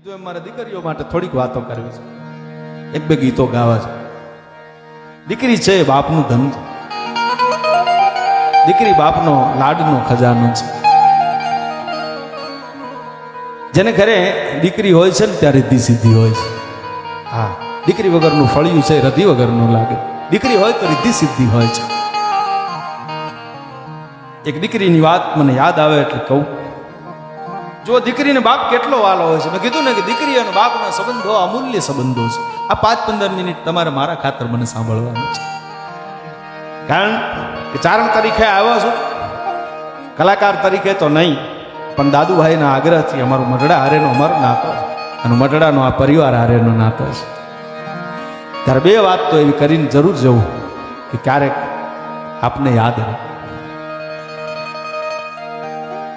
કીધું એમ મારા દીકરીઓ માટે થોડીક વાતો કરવી છે. એક બે ગીતો ગાવા છે. દીકરી છે બાપનું ધન છે દીકરી બાપનો લાડનો ખજાનો છે. જેને ઘરે દીકરી હોય છે ને ત્યાં રીતિ સિદ્ધિ હોય છે. હા, દીકરી વગરનું ફળિયું છે, રધી વગરનું લાગે. દીકરી હોય તો રીતિ સિદ્ધિ હોય છે. એક દીકરીની વાત મને યાદ આવે એટલે કહું. જો દીકરીને બાપ કેટલો વાલો હોય છે? મેં કીધું ને કે દીકરી અને બાપના સંબંધો અમૂલ્ય સંબંધો છે. આ પાંચ પંદર મિનિટ તમારે મારા ખાતર મને સાંભળવાનું છે. કારણ કે ચારણ તરીકે આવ્યો છું. કલાકાર તરીકે તો નહીં, પણ દાદુભાઈના આગ્રહથી અમારું મઢડા હારેનો અમારો નાતો. અને મઢડાનો આ પરિવાર હારેનો નાતો છે. ત્યારે બે વાત તો એવી કરીને જરૂર જવું કે ક્યારેક આપને યાદ રહે.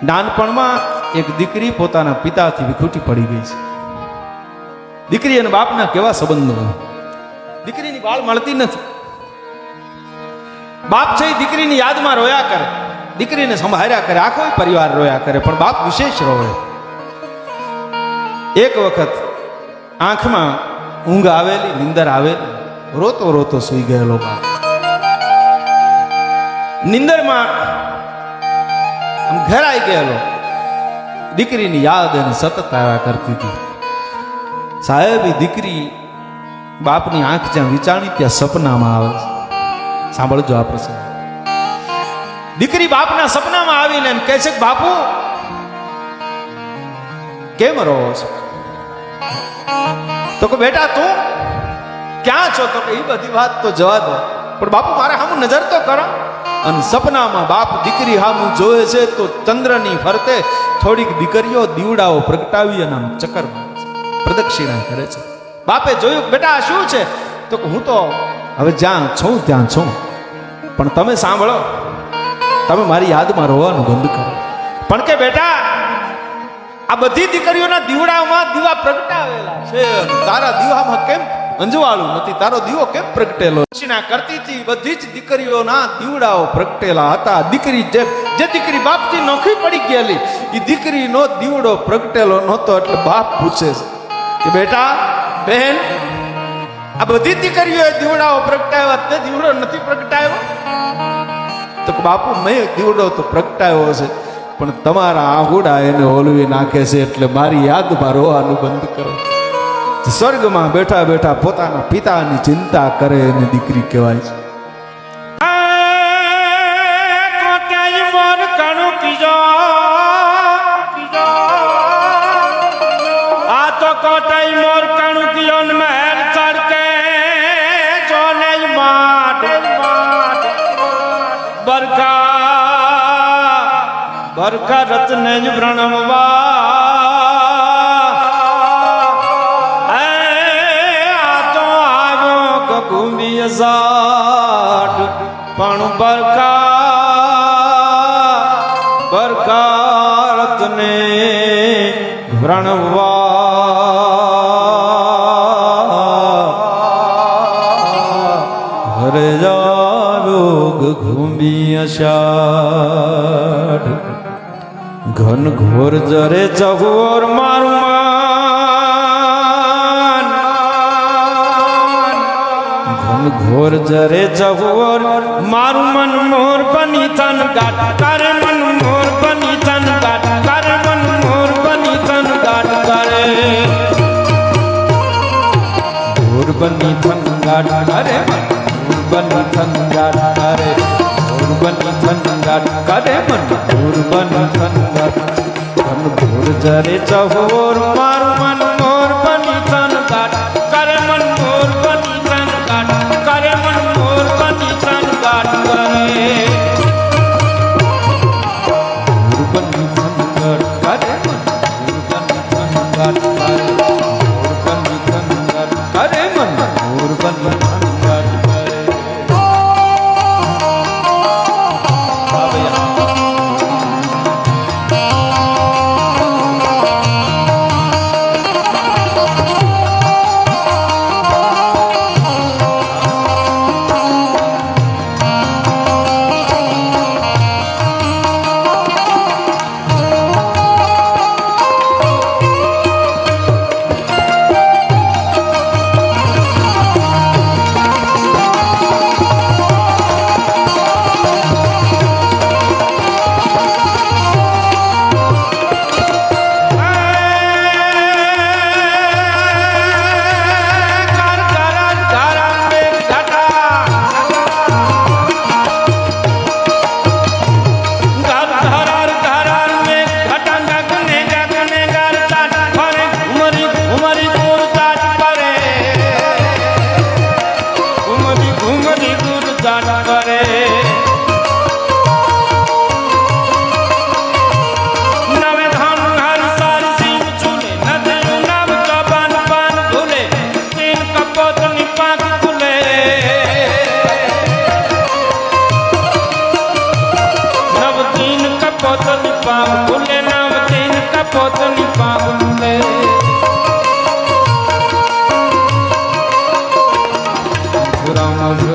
નાનપણમાં એક દીકરી પોતાના પિતાથી વિખૂટી પડી ગઈ છે. દીકરી અને બાપના કેવા સંબંધો દીકરીની બાળ મળતી નથી. બાપ છે દીકરીની યાદમાં રોયા કરે. દીકરીને સંભાળ્યા કરે. આખો પરિવાર રોયા કરે, પણ બાપ વિશેષ રોવે. એક વખત આંખમાં ઊંઘ આવેલી, નિંદર આવેલી, રોતો રોતો સુઈ ગયેલો બાપ. નિંદરમાં આમ ઘેરાઈ ગયેલો. દીકરીની યાદ એને સતત આવ્યા કરતી હતી. સાહેબ, એ દીકરી બાપની આંખ જ્યાં વિચારણી ત્યાં સપનામાં આવે છે. સાંભળજો આ પ્રસંગ. દીકરી બાપના સપનામાં આવીને એમ કહે છે કે, બાપુ, કેમ રહો છો? તો કે બેટા, તું ક્યાં છો? તો કે એ બધી વાત તો જવા દો. પણ બાપુ, મારે સામું નજર તો કરો. અને સપનામાં બાપ દીકરી હામું જોવે છે તો ચંદ્રની ફરતે થોડીક દીકરીઓ દીવડાઓ પ્રગટાવી અને આમ ચક્કર મારે છે. પ્રદક્ષિણા કરે છે. બાપે જોયું બેટા શું છે? તો હું તો હવે જ્યાં છું, ત્યાં છું. પણ તમે સાંભળો. તમે મારી યાદમાં રોવાનું બંધ કરો. પણ કે, બેટા, આ બધી દીકરીઓના દીવડામાં દીવા પ્રગટાવેલા છે. તારા દીવામાં કેમ અંજવાળું નથી. તારો દીવો કેમ પ્રગટેલો? દક્ષિણા કરતી હતી બધી જ દીકરીઓના દીવડાઓ પ્રગટેલા હતા. દીકરી જે જે દીકરી બાપથી નોખી પડી ગયેલી એ દીકરીનો દીવડો પ્રગટેલો નહોતો એટલે બાપ પૂછે છે કે બેટા બહેન આ બધી દીકરીઓએ દીવડાઓ પ્રગટાવ્યા તે દીવડો નથી પ્રગટાવ્યો? તો બાપુ, મેં દીવડો તો પ્રગટાવ્યો છે, પણ તમારા આહુડા એને ઓલવી નાખે છે એટલે મારી યાદમાં રોવાનું બંધ કરો. સ્વર્ગમાં બેઠા બેઠા પોતાના પિતાની ચિંતા કરે એને દીકરી કહેવાય છે. કોટાઈ મોર કણું કીજો સાટ પણ બરખા બરકારતને વ્રણવા. ઘન ઘોર જરે ચહોર મારું માન ઘોર જરે ચહોર મારું મન મોર બની તન ગાટ. કરે મન મોર બની તન ગાટ. કરે મન મોર બની તન ગાટ. કરે ઘોર બની તન ગાટ. કરે બની તન ગાટ. કરે ઘોર બની તન ગાટ. કરે મન ઘોર બની તન ગાટ. ઘોર જરે ચહોર મારું મન ગાટ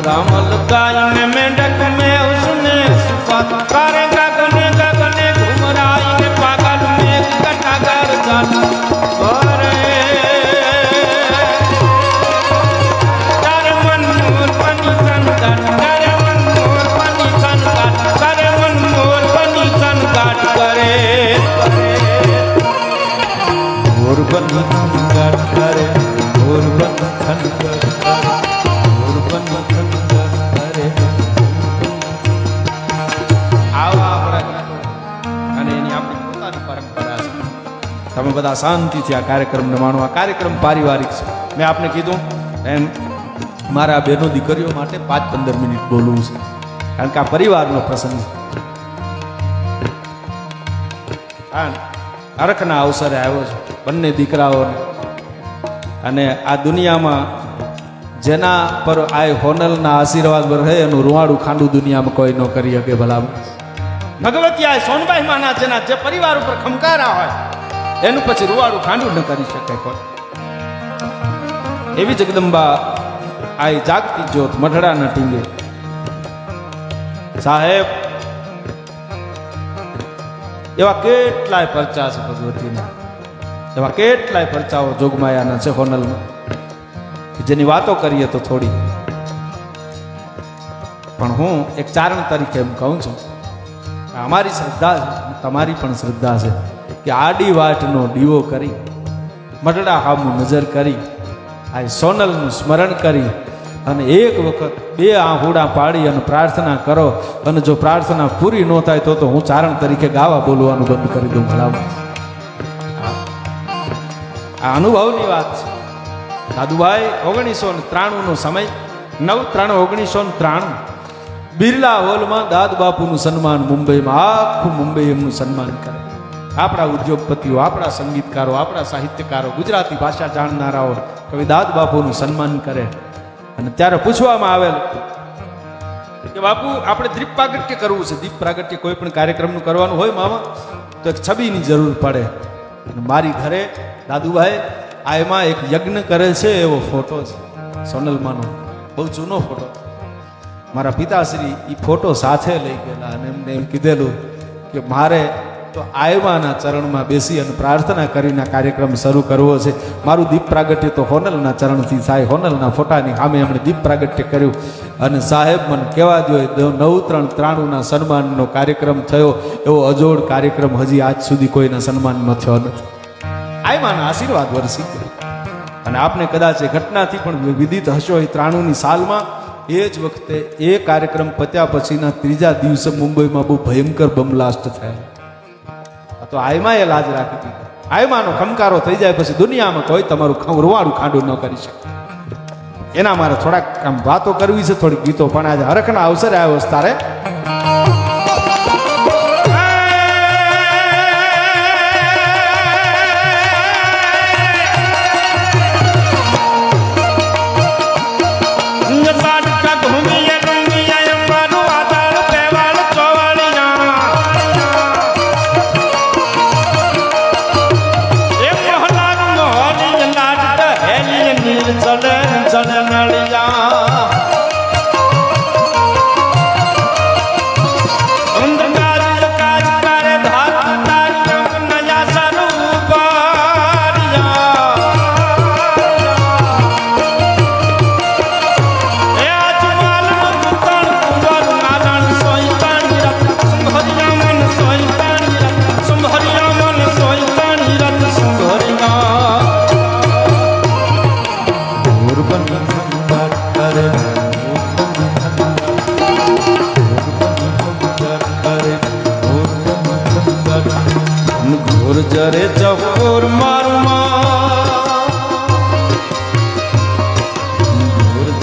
कमल गायन मेंढक में उसने सुपारे गगन गगन घुमराई पागल में कटागर जान करे मोर बनी બધા શાંતિથી આ કાર્યક્રમને માણો. આ કાર્યક્રમ પારિવારિક છે. મેં આપને કીધું, એમ મારા બહેનો દીકરીઓ માટે પાંચ પંદર મિનિટ બોલવું છે. કારણ કે આ પરિવારનો પ્રસંગ છે. હા અવસરે આવ્યો છે. બંને દીકરાઓને. અને આ દુનિયામાં જેના પર આ હોનલના આશીર્વાદ પર રહે, એનું રૂવાડું ખાંડું દુનિયામાં કોઈ ન કરી શકે ભલા ભગવતી આ સોનબાઈ માના જેના જે પરિવાર ઉપર ખમકારા હોય એનું પછી રૂવાડું ખાંડું ન કરી શકે કોઈ. એવી જગદંબા આ જાગતી જ્યોત મઢડાના ટીંગે. સાહેબ, એવા કેટલાય પરચા છે ભગવતીના, એવા કેટલાય પરચાઓ જોગમાયાના છે હોનલમાં જેની વાતો કરીએ તો થોડી. પણ હું એક ચારણ તરીકે એમ કહું છું અમારી શ્રદ્ધા છે, તમારી પણ શ્રદ્ધા છે. કે આડી વાટનો દીવો કરી મટડા હામું નજર કરી, આ સોનલનું સ્મરણ કરી અને એક વખત બે આહુડા પાડી અને પ્રાર્થના કરો. અને જો પ્રાર્થના પૂરી ન થાય તો તો હું ચારણ તરીકે ગાવા બોલવાનું બંધ કરી દઉં ભલામાં આ અનુભવની વાત છે. દાદુભાઈ, ઓગણીસો ને ત્રાણુંનો સમય, નવ ત્રણ ઓગણીસો ને ત્રાણું. બિરલા હોલમાં દાદ બાપુનું સન્માન મુંબઈમાં, આખું મુંબઈ એમનું સન્માન કરે. આપણા ઉદ્યોગપતિઓ, આપણા સંગીતકારો, આપણા સાહિત્યકારો, ગુજરાતી ભાષા જાણનારાઓ કવિ દાદ બાપુનું સન્માન કરે. અને ત્યારે પૂછવામાં આવેલ કે બાપુ, આપણે દીપ પ્રાગટ્ય કરવું છે. દીપ પ્રાગટ્ય કોઈ પણ કાર્યક્રમનું કરવાનું હોય મામા, તો એક છબીની જરૂર પડે. અને મારી ઘરે દાદુભાઈ, આ એમાં એક યજ્ઞ કરે છે એવો ફોટો છે, સોનલમાનો. બહુ જૂનો ફોટો. મારા પિતાશ્રી એ ફોટો સાથે લઈ ગયેલા અને એમને એમ કીધેલું કે મારે તો આવ્યાના ચરણમાં બેસી અને પ્રાર્થના કરીને કાર્યક્રમ શરૂ કરવો છે. મારું દીપ પ્રાગટ્ય તો હોનલના ચરણથી થાય. હોનલના ફોટાની સામે એમણે દીપ પ્રાગટ્ય કર્યું. અને સાહેબ, મને કહેવા દો નવ ત્રણ ત્રાણુંના સન્માનનો કાર્યક્રમ થયો. એવો અજોડ કાર્યક્રમ હજી આજ સુધી કોઈના સન્માનમાં થયો નથી આયમાના આશીર્વાદ વરસી ગયો. અને આપને કદાચ એ ઘટનાથી પણ વિદિત હશો એ ત્રાણુંની સાલમાં. એ જ વખતે એ કાર્યક્રમ પત્યા પછીના ત્રીજા દિવસે મુંબઈમાં બહુ ભયંકર બમલાસ્ટ થયા. તો આયમાં એ લાજ રાખી દીધી. આયમાનો ખમકારો થઈ જાય પછી દુનિયામાં કોઈ તમારું ખમ રૂવાડું ખાંડું ન કરી શકે. એના મારે થોડાક આમ વાતો કરવી છે, થોડીક ગીતો પણ આજે હરખના અવસરે આવ્યો છે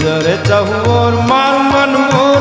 જરે ચહુઓર મારું મનમો.